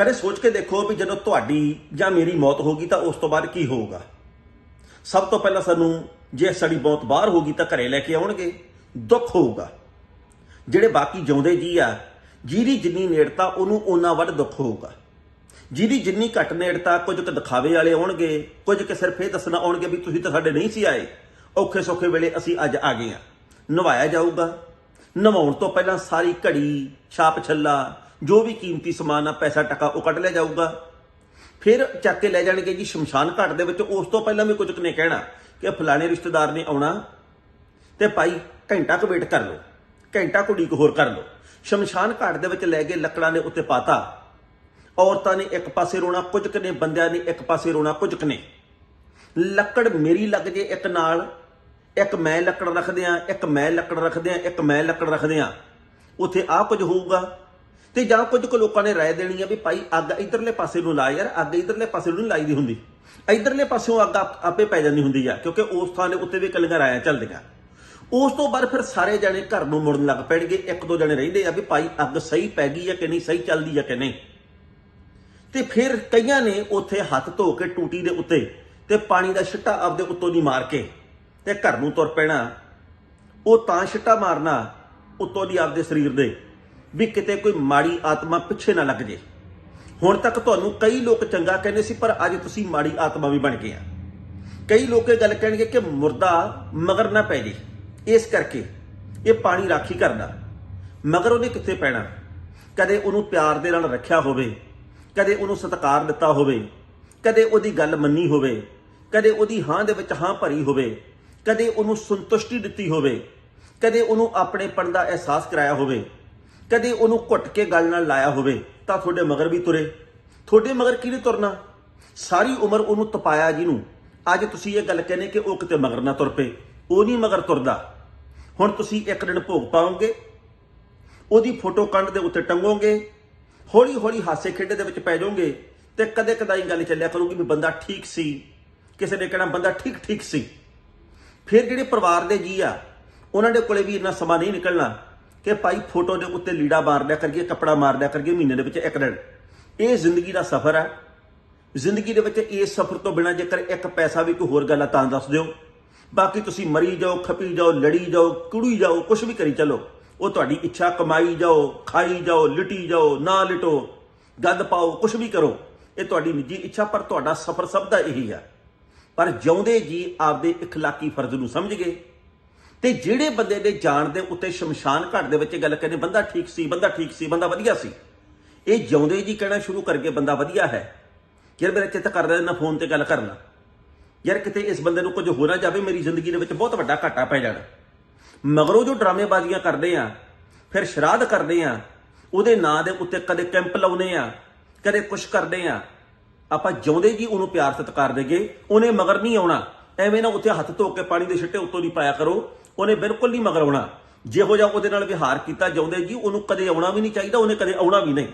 ਕਦੇ ਸੋਚ ਕੇ ਦੇਖੋ ਵੀ ਜਦੋਂ ਤੁਹਾਡੀ ਜਾਂ ਮੇਰੀ ਮੌਤ ਹੋਗੀ ਤਾਂ ਉਸ ਤੋਂ ਬਾਅਦ ਕੀ ਹੋਊਗਾ? ਸਭ ਤੋਂ ਪਹਿਲਾਂ ਸਾਨੂੰ ਜੇ ਸਾਡੀ ਮੌਤ ਬਾਹਰ ਹੋਗੀ ਤਾਂ ਘਰੇ ਲੈ ਕੇ ਆਉਣਗੇ, ਦੁੱਖ ਹੋਊਗਾ। ਜਿਹੜੇ ਬਾਕੀ ਜਿਉਂਦੇ ਜੀ ਆ, ਜਿਹਦੀ ਜਿੰਨੀ ਨੇੜਤਾ ਉਹਨੂੰ ਓਨਾ ਵੱਧ ਦੁੱਖ ਹੋਊਗਾ। ਜਿਹਦੀ ਜਿੰਨੀ ਘੱਟ ਨੇੜਤਾ ਕੁਝ ਕੁ ਦਿਖਾਵੇ ਵਾਲੇ ਆਉਣਗੇ, ਕੁਝ ਕਿ ਸਿਰਫ ਇਹ ਦੱਸਣਾ ਆਉਣਗੇ ਵੀ ਤੁਸੀਂ ਤਾਂ ਸਾਡੇ ਨਹੀਂ ਸੀ ਆਏ। ਔਖੇ ਸੌਖੇ ਵੇਲੇ ਅਸੀਂ ਅੱਜ ਆ ਗਏ ਆ ਨਵਾਇਆ ਜਾਊਗਾ। ਨਵਾਉਣ ਤੋਂ ਪਹਿਲਾਂ ਸਾਰੀ ਘੜੀ ਛਾਪ ਛੱਲਾ ਜੋ ਵੀ ਕੀਮਤੀ ਸਮਾਨ ਆ, ਪੈਸਾ ਟਕਾ, ਉਹ ਕੱਢ ਲਿਆ ਜਾਊਗਾ। ਫਿਰ ਚੱਕ ਕੇ ਲੈ ਜਾਣਗੇ ਜੀ ਸ਼ਮਸ਼ਾਨ ਘਾਟ ਦੇ ਵਿੱਚ। ਉਸ ਤੋਂ ਪਹਿਲਾਂ ਵੀ ਕੁਝ ਕੁ ਨੇ ਕਹਿਣਾ ਕਿ ਫਲਾਣੇ ਰਿਸ਼ਤੇਦਾਰ ਨੇ ਆਉਣਾ ਤੇ ਭਾਈ ਘੰਟਾ ਕੁ ਵੇਟ ਕਰ ਲਓ, ਘੰਟਾ ਕੁ ਉਡੀਕ ਹੋਰ ਕਰ ਲਓ। ਸ਼ਮਸ਼ਾਨ ਘਾਟ ਦੇ ਵਿੱਚ ਲੈ ਕੇ ਲੱਕੜਾਂ ਦੇ ਉੱਤੇ ਪਾਤਾ। ਔਰਤਾਂ ਨੇ ਇੱਕ ਪਾਸੇ ਰੋਣਾ, ਕੁਝ ਕੁ ਨੇ ਬੰਦਿਆਂ ਨੇ ਇੱਕ ਪਾਸੇ ਰੋਣਾ, ਕੁਝ ਕੁ ਨੇ। ਲੱਕੜ ਮੇਰੀ ਲੱਗ ਜੇ ਇੱਕ ਨਾਲ, ਇੱਕ ਮੈਂ ਲੱਕੜ ਰੱਖਦੇ ਆ ਇੱਕ ਮੈਂ ਲੱਕੜ ਰੱਖਦੇ ਆ ਇੱਕ ਮੈਂ ਲੱਕੜ ਰੱਖਦੇ ਆ ਉੱਥੇ ਆ ਕੁਝ ਹੋਊਗਾ। ਤੇ ਜਾਂ ਕੁਝ ਕੁ ਲੋਕਾਂ ਨੇ ਰਾਏ ਦੇਣੀ ਆ ਵੀ ਭਾਈ ਅੱਗ ਇਧਰਲੇ ਪਾਸੇ ਨੂੰ ਲਾ ਯਾਰ, ਅੱਗ ਇਧਰਲੇ ਪਾਸੇ ਨੂੰ ਨਹੀਂ ਲਾਈਦੀ ਹੁੰਦੀ। ਇਧਰਲੇ ਪਾਸਿਓਂ ਅੱਗ ਆਪ- ਆਪੇ ਪੈ ਜਾਂਦੀ ਹੁੰਦੀ ਆ, ਕਿਉਂਕਿ ਉਸ ਥਾਂ ਦੇ ਉੱਤੇ ਵੀ ਕੱਲੀਆਂ ਰਾਇਆਂ ਚੱਲਦੀਆਂ। ਉਸ ਤੋਂ ਬਾਅਦ ਫਿਰ ਸਾਰੇ ਜਣੇ ਘਰ ਨੂੰ ਮੁੜਨ ਲੱਗ ਪੈਣਗੇ, ਇੱਕ ਦੋ ਜਣੇ ਰਹਿੰਦੇ ਆ ਵੀ ਭਾਈ ਅੱਗ ਸਹੀ ਪੈ ਗਈ ਆ ਕਿ ਨਹੀਂ, ਸਹੀ ਚੱਲਦੀ ਆ ਕਿ ਨਹੀਂ। ਤੇ ਫਿਰ ਕਈਆਂ ਨੇ ਉੱਥੇ ਹੱਥ ਧੋ ਕੇ ਟੂਟੀ ਦੇ ਉੱਤੇ ਤੇ ਪਾਣੀ ਦਾ ਛਿੱਟਾ ਆਪਦੇ ਉੱਤੋਂ ਦੀ ਮਾਰ ਕੇ ਤੇ ਘਰ ਨੂੰ ਤੁਰ ਪੈਣਾ। ਉਹ ਤਾਂ ਛਿੱਟਾ ਮਾਰਨਾ ਉੱਤੋਂ ਦੀ ਆਪਦੇ ਸਰੀਰ ਦੇ ਵੀ ਕਿਤੇ ਕੋਈ ਮਾੜੀ ਆਤਮਾ ਪਿੱਛੇ ਨਾ ਲੱਗ ਜੇ। ਹੁਣ ਤੱਕ ਤੁਹਾਨੂੰ ਕਈ ਲੋਕ ਚੰਗਾ ਕਹਿੰਦੇ ਸੀ, ਪਰ ਅੱਜ ਤੁਸੀਂ ਮਾੜੀ ਆਤਮਾ ਵੀ ਬਣ ਗਏ ਆ। ਕਈ ਲੋਕ ਇਹ ਗੱਲ ਕਹਿਣਗੇ ਕਿ ਮੁਰਦਾ ਮਗਰ ਨਾ ਪੈ ਜੇ। ਇਸ ਕਰਕੇ ਇਹ ਪਾਣੀ ਰਾਖੀ ਕਰਦਾ ਮਗਰ ਉਹਨੇ ਕਿੱਥੇ ਪੈਣਾ? ਕਦੇ ਉਹਨੂੰ ਪਿਆਰ ਦੇ ਨਾਲ ਰੱਖਿਆ ਹੋਵੇ, ਕਦੇ ਉਹਨੂੰ ਸਤਿਕਾਰ ਦਿੱਤਾ ਹੋਵੇ, ਕਦੇ ਉਹਦੀ ਗੱਲ ਮੰਨੀ ਹੋਵੇ, ਕਦੇ ਉਹਦੀ ਹਾਂ ਦੇ ਵਿੱਚ ਹਾਂ ਭਰੀ ਹੋਵੇ, ਕਦੇ ਉਹਨੂੰ ਸੰਤੁਸ਼ਟੀ ਦਿੱਤੀ ਹੋਵੇ, ਕਦੇ ਉਹਨੂੰ ਆਪਣੇਪਣ ਦਾ ਅਹਿਸਾਸ ਕਰਾਇਆ ਹੋਵੇ। ਕਦੇ ਉਹਨੂੰ ਘੁੱਟ ਕੇ ਗੱਲ ਨਾਲ ਲਾਇਆ ਹੋਵੇ, ਤਾਂ ਤੁਹਾਡੇ ਮਗਰ ਵੀ ਤੁਰੇ। ਤੁਹਾਡੇ ਮਗਰ ਕਿਹਨੇ ਤੁਰਨਾ? ਸਾਰੀ ਉਮਰ ਉਹਨੂੰ ਤਪਾਇਆ ਜਿਹਨੂੰ। ਅੱਜ ਤੁਸੀਂ ਇਹ ਗੱਲ ਕਹਿੰਦੇ ਕਿ ਉਹ ਕਿਤੇ ਮਗਰ ਨਾ ਤੁਰ ਪਏ। ਉਹ ਨਹੀਂ ਮਗਰ ਤੁਰਦਾ। ਹੁਣ ਤੁਸੀਂ ਇੱਕ ਦਿਨ ਭੋਗ ਪਾਓਗੇ, ਉਹਦੀ ਫੋਟੋ ਕੰਧ ਦੇ ਉੱਤੇ ਟੰਗੋਗੇ ਹੌਲੀ ਹੌਲੀ ਹਾਸੇ ਖੇਡੇ ਦੇ ਵਿੱਚ ਪੈ ਜਾਓਗੇ ਤੇ ਕਦੇ ਕਦਾਈ ਗੱਲ ਚੱਲਿਆ ਕਰੂਗੀ ਵੀ ਬੰਦਾ ਠੀਕ ਸੀ। ਕਿਸੇ ਨੇ ਕਹਿਣਾ ਬੰਦਾ ਠੀਕ ਠੀਕ ਸੀ। ਫਿਰ ਜਿਹੜੇ ਪਰਿਵਾਰ ਦੇ ਜੀ ਆ, ਉਹਨਾਂ ਦੇ ਕੋਲੇ ਵੀ ਇੰਨਾ ਸਮਾਂ ਨਹੀਂ ਨਿਕਲਣਾ। ਕਿ ਭਾਈ ਫੋਟੋ ਦੇ ਉੱਤੇ ਲੀੜਾ ਮਾਰ ਲਿਆ ਕਰੀਏ ਕੱਪੜਾ ਮਾਰ ਲਿਆ ਕਰੀਏ ਮਹੀਨੇ ਦੇ ਵਿੱਚ ਇੱਕ ਦਿਨ ਇਹ ਜ਼ਿੰਦਗੀ ਦਾ ਸਫ਼ਰ ਹੈ ਜ਼ਿੰਦਗੀ ਦੇ ਵਿੱਚ ਇਸ ਸਫ਼ਰ ਤੋਂ ਬਿਨਾਂ ਜੇਕਰ ਇੱਕ ਪੈਸਾ ਵੀ ਕੋਈ ਹੋਰ ਗੱਲ ਆ ਤਾਂ ਦੱਸ ਦਿਓ ਬਾਕੀ ਤੁਸੀਂ ਮਰੀ ਜਾਓ ਖਪੀ ਜਾਓ ਲੜੀ ਜਾਓ ਕੁੜੀ ਜਾਓ ਕੁਝ ਵੀ ਕਰੀ ਚੱਲੋ ਉਹ ਤੁਹਾਡੀ ਇੱਛਾ ਕਮਾਈ ਜਾਓ ਖਾਈ ਜਾਓ ਲਿਟੀ ਜਾਓ ਨਾ ਲਿਟੋ ਗੱਦ ਪਾਓ ਕੁਝ ਵੀ ਕਰੋ ਇਹ ਤੁਹਾਡੀ ਨਿੱਜੀ ਇੱਛਾ ਪਰ ਤੁਹਾਡਾ ਸਫ਼ਰ ਸਭ ਦਾ ਇਹੀ ਆ ਪਰ ਜਿਉਂਦੇ ਜੀ ਆਪਦੇ اخلاقی ਫਰਜ਼ ਨੂੰ ਸਮਝ ਗਏ ਤੇ ਜਿਹੜੇ ਬੰਦੇ ਦੇ ਜਾਣ ਦੇ ਉੱਤੇ ਸ਼ਮਸ਼ਾਨ ਘਾਟ ਦੇ ਵਿੱਚ ਗੱਲ ਕਹਿੰਦੇ, ਬੰਦਾ ਠੀਕ ਸੀ, ਬੰਦਾ ਠੀਕ ਸੀ, ਬੰਦਾ ਵਧੀਆ ਸੀ। ਇਹ ਜਿਉਂਦੇ ਜੀ ਕਹਿਣਾ ਸ਼ੁਰੂ ਕਰਕੇ ਬੰਦਾ ਵਧੀਆ ਹੈ। ਯਾਰ ਮੇਰਾ ਚਿੱਤ ਕਰਦਾ ਨਾ ਫੋਨ ਤੇ ਗੱਲ ਕਰਨਾ। ਯਾਰ ਕਿਤੇ ਇਸ ਬੰਦੇ ਨੂੰ ਕੁਝ ਹੋ ਨਾ ਜਾਵੇ, ਮੇਰੀ ਜ਼ਿੰਦਗੀ ਦੇ ਵਿੱਚ ਬਹੁਤ ਵੱਡਾ ਘਾਟਾ ਪੈ ਜਾਣਾ। ਮਗਰੋਂ ਜੋ ਡਰਾਮੇਬਾਜ਼ੀਆਂ ਕਰਦੇ ਆ, ਫਿਰ ਸ਼ਰਾਧ ਕਰਦੇ ਆ, ਉਹਦੇ ਨਾਂ ਦੇ ਉੱਤੇ ਕਦੇ ਕੈਂਪ ਲਾਉਨੇ ਆ, ਕਦੇ ਕੁਛ ਕਰਦੇ ਆ। ਆਪਾਂ ਜਿਉਂਦੇ ਜੀ ਉਹਨੂੰ ਪਿਆਰ ਸਤਿਕਾਰ ਦੇਗੇ ਉਹਨੇ ਮਗਰ ਨਹੀਂ ਆਉਣਾ। ਐਵੇਂ ਨਾ ਉੱਥੇ ਹੱਥ ਧੋ ਕੇ ਪਾਣੀ ਦੇ ਛਿੱਟੇ ਉੱਤੋਂ ਦੀ ਪਾਇਆ ਕਰੋ ਉਹਨੇ ਬਿਲਕੁਲ ਨਹੀਂ ਮਗਰ ਆਉਣਾ। ਜਿਹੋ ਜਿਹਾ ਉਹਦੇ ਨਾਲ ਵਿਹਾਰ ਕੀਤਾ ਜਾਂਦੇ ਜੀ, ਉਹਨੂੰ ਕਦੇ ਆਉਣਾ ਵੀ ਨਹੀਂ ਚਾਹੀਦਾ, ਉਹਨੇ ਕਦੇ ਆਉਣਾ ਵੀ ਨਹੀਂ।